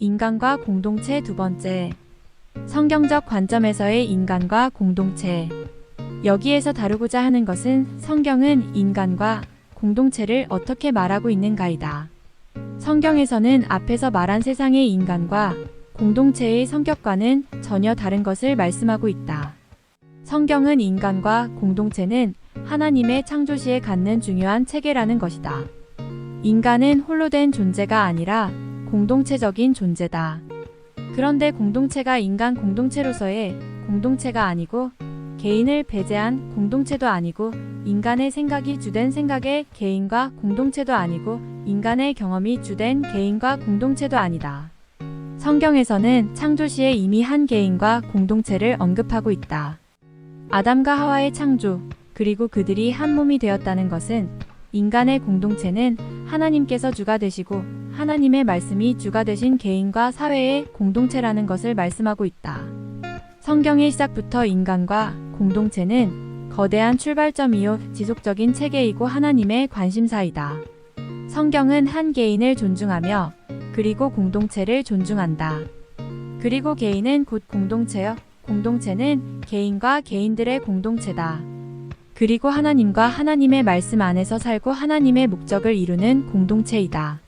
인간과 공동체 두 번째. 성경적 관점에서의 인간과 공동체. 여기에서 다루고자 하는 것은 성경은 인간과 공동체를 어떻게 말하고 있는가이다. 성경에서는 앞에서 말한 세상의 인간과 공동체의 성격과는 전혀 다른 것을 말씀하고 있다. 성경은 인간과 공동체는 하나님의 창조 시에 갖는 중요한 체계라는 것이다. 인간은 홀로 된 존재가 아니라 공동체적인 존재다. 그런데 공동체가 인간 공동체로서의 공동체가 아니고 개인을 배제한 공동체도 아니고 인간의 생각이 주된 생각의 개인과 공동체도 아니고 인간의 경험이 주된 개인과 공동체도 아니다. 성경에서는 창조 시에 이미 한 개인과 공동체를 언급하고 있다. 아담과 하와의 창조, 그리고 그들이 한 몸이 되었다는 것은 인간의 공동체는 하나님께서 주가 되시고 하나님의 말씀이 주가 되신 개인과 사회의 공동체라는 것을 말씀하고 있다. 성경의 시작부터 인간과 공동체는 거대한 출발점이요 지속적인 체계이고 하나님의 관심사이다. 성경은 한 개인을 존중하며 그리고 공동체를 존중한다. 그리고 개인은 곧 공동체여 공동체는 개인과 개인들의 공동체다. 그리고 하나님과 하나님의 말씀 안에서 살고 하나님의 목적을 이루는 공동체이다.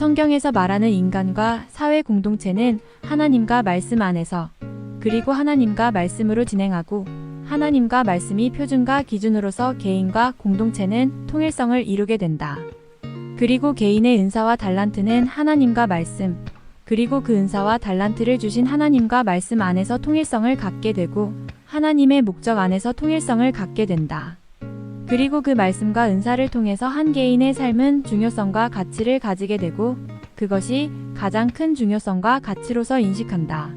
성경에서 말하는 인간과 사회 공동체는 하나님과 말씀 안에서 그리고 하나님과 말씀으로 진행하고 하나님과 말씀이 표준과 기준으로서 개인과 공동체는 통일성을 이루게 된다. 그리고 개인의 은사와 달란트는 하나님과 말씀, 그리고 그 은사와 달란트를 주신 하나님과 말씀 안에서 통일성을 갖게 되고 하나님의 목적 안에서 통일성을 갖게 된다. 그리고 그 말씀과 은사를 통해서 한 개인의 삶은 중요성과 가치를 가지게 되고 그것이 가장 큰 중요성과 가치로서 인식한다.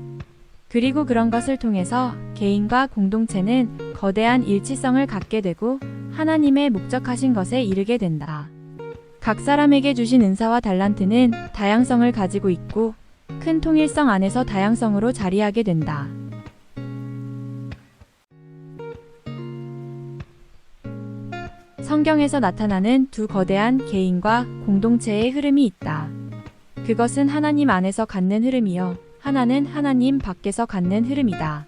그리고 그런 것을 통해서 개인과 공동체는 거대한 일치성을 갖게 되고 하나님의 목적하신 것에 이르게 된다. 각 사람에게 주신 은사와 달란트는 다양성을 가지고 있고 큰 통일성 안에서 다양성으로 자리하게 된다. 성경에서 나타나는 두 거대한 개인과 공동체의 흐름이 있다. 그것은 하나님 안에서 갖는 흐름이요. 하나는 하나님 밖에서 갖는 흐름이다.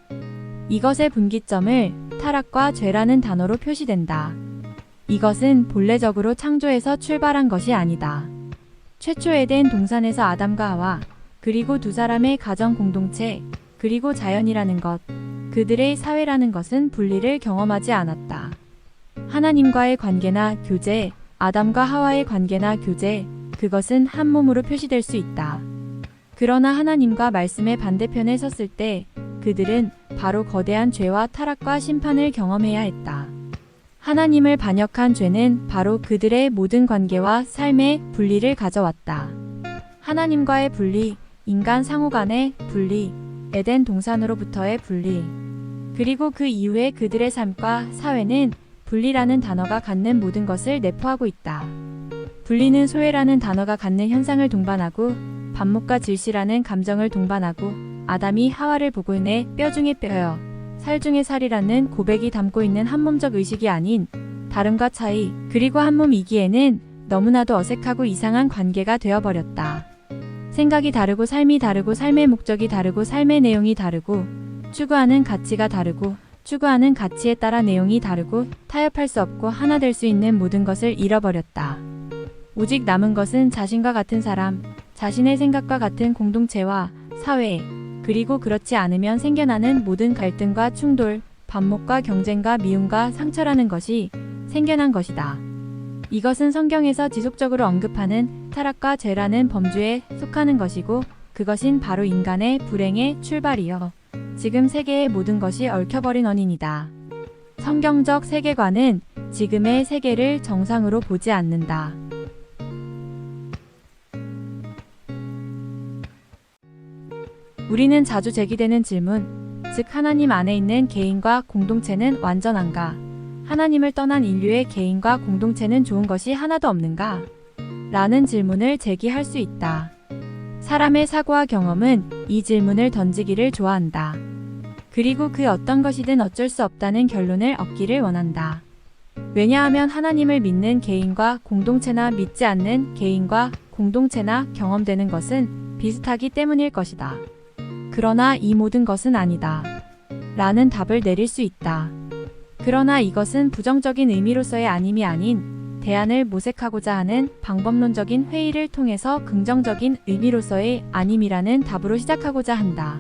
이것의 분기점을 타락과 죄라는 단어로 표시된다. 이것은 본래적으로 창조에서 출발한 것이 아니다. 최초 에덴 동산에서 아담과 하와, 그리고 두 사람의 가정 공동체, 그리고 자연이라는 것, 그들의 사회라는 것은 분리를 경험하지 않았다. 하나님과의 관계나 교제, 아담과 하와의 관계나 교제, 그것은 한 몸으로 표시될 수 있다. 그러나 하나님과 말씀의 반대편에 섰을 때 그들은 바로 거대한 죄와 타락과 심판을 경험해야 했다. 하나님을 반역한 죄는 바로 그들의 모든 관계와 삶의 분리를 가져왔다. 하나님과의 분리, 인간 상호 간의 분리, 에덴 동산으로부터의 분리, 그리고 그 이후에 그들의 삶과 사회는 분리라는 단어가 갖는 모든 것을 내포하고 있다. 분리는 소외라는 단어가 갖는 현상을 동반하고 반목과 질시라는 감정을 동반하고 아담이 하와를 보고 내뼈 중에 뼈여 살 중에 살이라는 고백이 담고 있는 한몸적 의식이 아닌 다름과 차이 그리고 한몸이기에는 너무나도 어색하고 이상한 관계가 되어버렸다. 생각이 다르고 삶이 다르고 삶의 목적이 다르고 삶의 내용이 다르고 추구하는 가치가 다르고 추구하는 가치에 따라 내용이 다르고 타협할 수 없고 하나 될 수 있는 모든 것을 잃어버렸다. 오직 남은 것은 자신과 같은 사람, 자신의 생각과 같은 공동체와 사회, 그리고 그렇지 않으면 생겨나는 모든 갈등과 충돌, 반목과 경쟁과 미움과 상처라는 것이 생겨난 것이다. 이것은 성경에서 지속적으로 언급하는 타락과 죄라는 범주에 속하는 것이고 그것인 바로 인간의 불행의 출발이요. 지금 세계의 모든 것이 얽혀버린 원인이다. 성경적 세계관은 지금의 세계를 정상으로 보지 않는다. 우리는 자주 제기되는 질문, 즉 하나님 안에 있는 개인과 공동체는 완전한가? 하나님을 떠난 인류의 개인과 공동체는 좋은 것이 하나도 없는가? 라는 질문을 제기할 수 있다. 사람의 사고와 경험은 이 질문을 던지기를 좋아한다. 그리고 그 어떤 것이든 어쩔 수 없다는 결론을 얻기를 원한다. 왜냐하면 하나님을 믿는 개인과 공동체나 믿지 않는 개인과 공동체나 경험되는 것은 비슷하기 때문일 것이다. 그러나 이 모든 것은 아니다. 라는 답을 내릴 수 있다. 그러나 이것은 부정적인 의미로서의 아님이 아닌 대안을 모색하고자 하는 방법론적인 회의를 통해서 긍정적인 의미로서의 아님이라는 답으로 시작하고자 한다.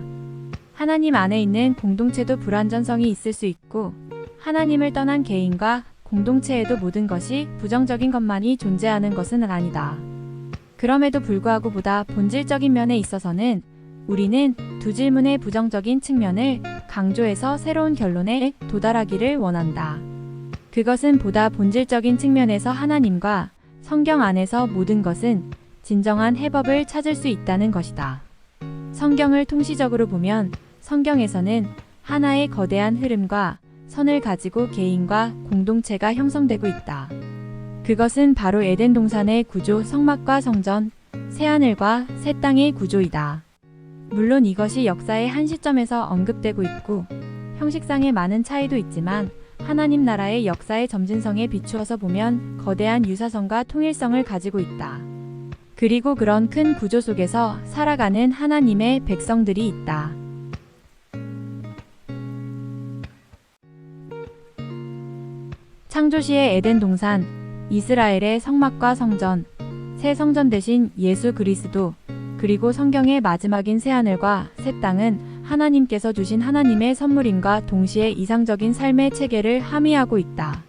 하나님 안에 있는 공동체도 불완전성이 있을 수 있고 하나님을 떠난 개인과 공동체에도 모든 것이 부정적인 것만이 존재하는 것은 아니다. 그럼에도 불구하고 보다 본질적인 면에 있어서는 우리는 두 질문의 부정적인 측면을 강조해서 새로운 결론에 도달하기를 원한다. 그것은 보다 본질적인 측면에서 하나님과 성경 안에서 모든 것은 진정한 해법을 찾을 수 있다는 것이다. 성경을 통시적으로 보면 성경에서는 하나의 거대한 흐름과 선을 가지고 개인과 공동체가 형성되고 있다. 그것은 바로 에덴 동산의 구조, 성막과 성전, 새하늘과 새 땅의 구조이다. 물론 이것이 역사의 한 시점에서 언급되고 있고 형식상의 많은 차이도 있지만 하나님 나라의 역사의 점진성에 비추어서 보면 거대한 유사성과 통일성을 가지고 있다. 그리고 그런 큰 구조 속에서 살아가는 하나님의 백성들이 있다. 창조시의 에덴 동산, 이스라엘의 성막과 성전, 새 성전 대신 예수 그리스도, 그리고 성경의 마지막인 새하늘과 새 땅은 하나님께서 주신 하나님의 선물임과 동시에 이상적인 삶의 체계를 함의하고 있다.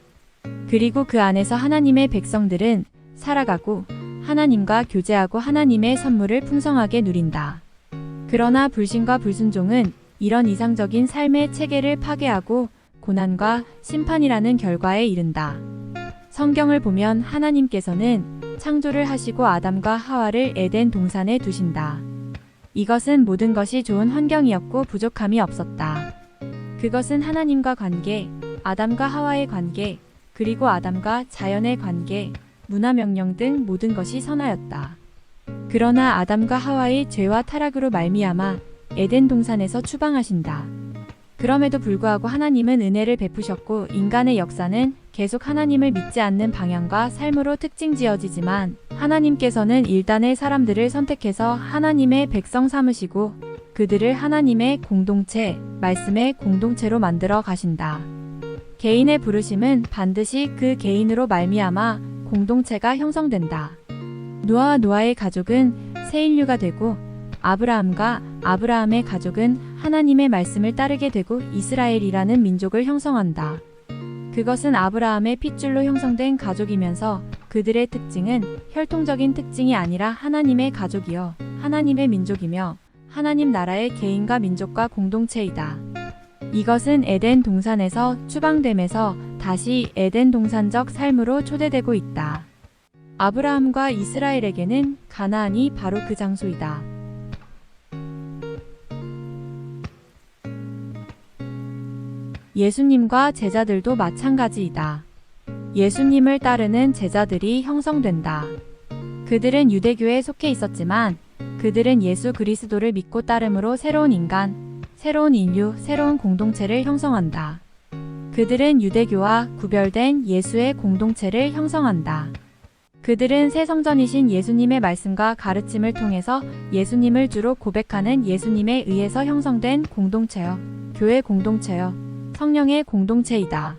그리고 그 안에서 하나님의 백성들은 살아가고 하나님과 교제하고 하나님의 선물을 풍성하게 누린다. 그러나 불신과 불순종은 이런 이상적인 삶의 체계를 파괴하고 고난과 심판이라는 결과에 이른다. 성경을 보면 하나님께서는 창조를 하시고 아담과 하와를 에덴 동산에 두신다. 이것은 모든 것이 좋은 환경이었고 부족함이 없었다. 그것은 하나님과 관계, 아담과 하와의 관계, 그리고 아담과 자연의 관계, 문화 명령 등 모든 것이 선하였다. 그러나 아담과 하와의 죄와 타락으로 말미암아 에덴 동산에서 추방하신다. 그럼에도 불구하고 하나님은 은혜를 베푸셨고 인간의 역사는 계속 하나님을 믿지 않는 방향과 삶으로 특징 지어지지만 하나님께서는 일단의 사람들을 선택해서 하나님의 백성 삼으시고 그들을 하나님의 공동체, 말씀의 공동체로 만들어 가신다. 개인의 부르심은 반드시 그 개인으로 말미암아 공동체가 형성된다. 노아와 노아의 가족은 새 인류가 되고 아브라함과 아브라함의 가족은 하나님의 말씀을 따르게 되고 이스라엘이라는 민족을 형성한다. 그것은 아브라함의 핏줄로 형성된 가족이면서 그들의 특징은 혈통적인 특징이 아니라 하나님의 가족이요 하나님의 민족이며 하나님 나라의 개인과 민족과 공동체이다. 이것은 에덴 동산에서 추방됨에서 다시 에덴 동산적 삶으로 초대되고 있다. 아브라함과 이스라엘에게는 가나안이 바로 그 장소이다. 예수님과 제자들도 마찬가지이다. 예수님을 따르는 제자들이 형성된다. 그들은 유대교에 속해 있었지만 그들은 예수 그리스도를 믿고 따름으로 새로운 인간, 새로운 인류, 새로운 공동체를 형성한다. 그들은 유대교와 구별된 예수의 공동체를 형성한다. 그들은 새 성전이신 예수님의 말씀과 가르침을 통해서 예수님을 주로 고백하는 예수님에 의해서 형성된 공동체여, 교회 공동체여, 성령의 공동체이다.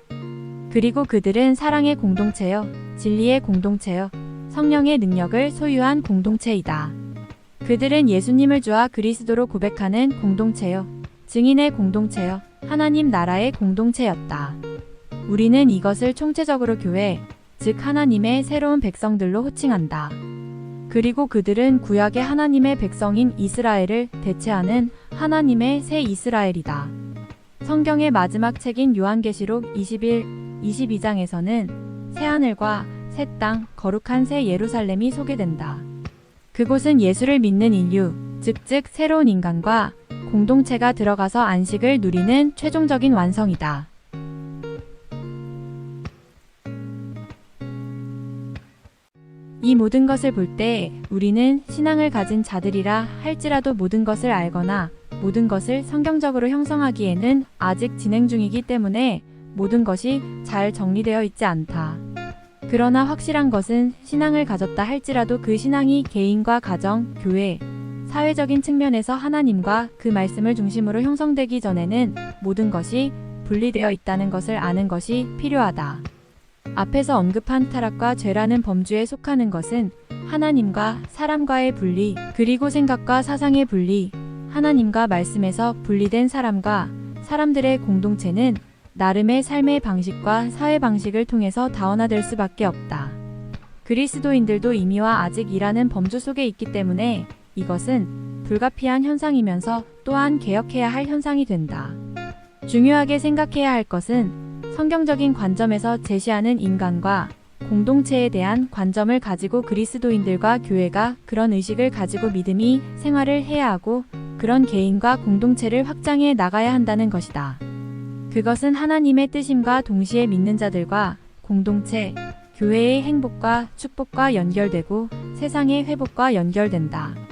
그리고 그들은 사랑의 공동체여, 진리의 공동체여, 성령의 능력을 소유한 공동체이다. 그들은 예수님을 주와 그리스도로 고백하는 공동체여, 증인의 공동체여, 하나님 나라의 공동체였다. 우리는 이것을 총체적으로 교회, 즉 하나님의 새로운 백성들로 호칭한다. 그리고 그들은 구약의 하나님의 백성인 이스라엘을 대체하는 하나님의 새 이스라엘이다. 성경의 마지막 책인 요한계시록 21, 22장에서는 새하늘과 새 땅, 거룩한 새 예루살렘이 소개된다. 그곳은 예수를 믿는 인류, 즉즉 새로운 인간과 공동체가 들어가서 안식을 누리는 최종적인 완성이다. 이 모든 것을 볼 때 우리는 신앙을 가진 자들이라 할지라도 모든 것을 알거나 모든 것을 성경적으로 형성하기에는 아직 진행 중이기 때문에 모든 것이 잘 정리되어 있지 않다. 그러나 확실한 것은 신앙을 가졌다 할지라도 그 신앙이 개인과 가정, 교회, 사회적인 측면에서 하나님과 그 말씀을 중심으로 형성되기 전에는 모든 것이 분리되어 있다는 것을 아는 것이 필요하다. 앞에서 언급한 타락과 죄라는 범주에 속하는 것은 하나님과 사람과의 분리, 그리고 생각과 사상의 분리, 하나님과 말씀에서 분리된 사람과 사람들의 공동체는 나름의 삶의 방식과 사회 방식을 통해서 다원화될 수밖에 없다. 그리스도인들도 이미와 아직이라는 범주 속에 있기 때문에 이것은 불가피한 현상이면서 또한 개혁해야 할 현상이 된다. 중요하게 생각해야 할 것은 성경적인 관점에서 제시하는 인간과 공동체에 대한 관점을 가지고 그리스도인들과 교회가 그런 의식을 가지고 믿음이 생활을 해야 하고 그런 개인과 공동체를 확장해 나가야 한다는 것이다. 그것은 하나님의 뜻임과 동시에 믿는 자들과 공동체, 교회의 행복과 축복과 연결되고 세상의 회복과 연결된다.